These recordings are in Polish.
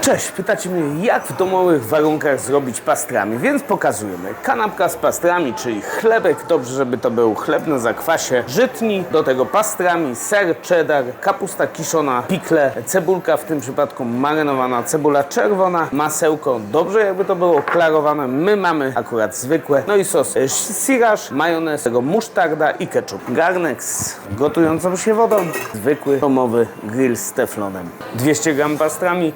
Cześć, pytacie mnie, jak w domowych warunkach zrobić pastrami, więc pokazujemy. Kanapka z pastrami, czyli chlebek, dobrze, żeby to był chleb na zakwasie, żytni, do tego pastrami, ser, cheddar, kapusta kiszona, pikle, cebulka, w tym przypadku marynowana cebula czerwona, masełko, dobrze jakby to było klarowane, my mamy akurat zwykłe, no i sos e, sriraż, majonez, tego musztarda i ketchup. Garnek z gotującą się wodą, zwykły domowy grill z teflonem. 200 gram pastrami,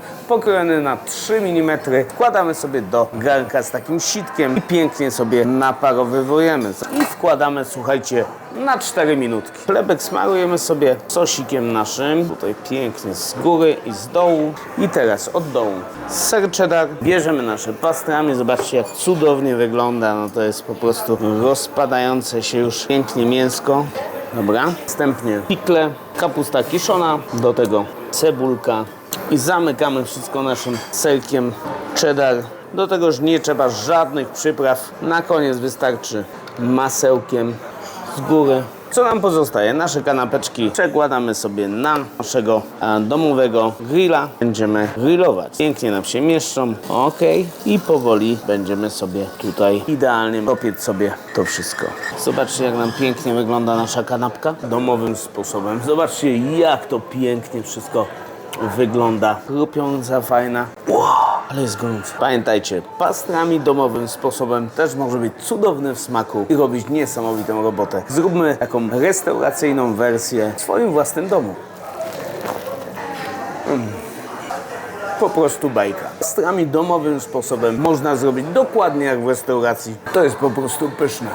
na 3 mm, wkładamy sobie do garnka z takim sitkiem i pięknie sobie naparowywujemy. I wkładamy, słuchajcie, na 4 minutki. Chlebek smarujemy sobie sosikiem naszym, tutaj pięknie z góry i z dołu. I teraz od dołu. Ser cheddar, bierzemy nasze pastrami, zobaczcie jak cudownie wygląda, no to jest po prostu rozpadające się już pięknie mięsko. Dobra, następnie pikle, kapusta kiszona, do tego cebulka i zamykamy wszystko naszym serkiem cheddar. Do tego już nie trzeba żadnych przypraw. Na koniec wystarczy masełkiem z góry. Co nam pozostaje? Nasze kanapeczki przekładamy sobie na naszego e, domowego grilla. Będziemy grillować. Pięknie nam się mieszczą. Ok. I powoli będziemy sobie tutaj idealnie dopiec sobie to wszystko. Zobaczcie jak nam pięknie wygląda nasza kanapka domowym sposobem. Zobaczcie jak to pięknie wszystko wygląda. Chrupiąca, fajna. Ale jest gorąco. Pamiętajcie, pastrami domowym sposobem też może być cudowny w smaku i robić niesamowitą robotę. Zróbmy taką restauracyjną wersję w swoim własnym domu. Mm. Po prostu bajka. Pastrami domowym sposobem można zrobić dokładnie jak w restauracji. To jest po prostu pyszne.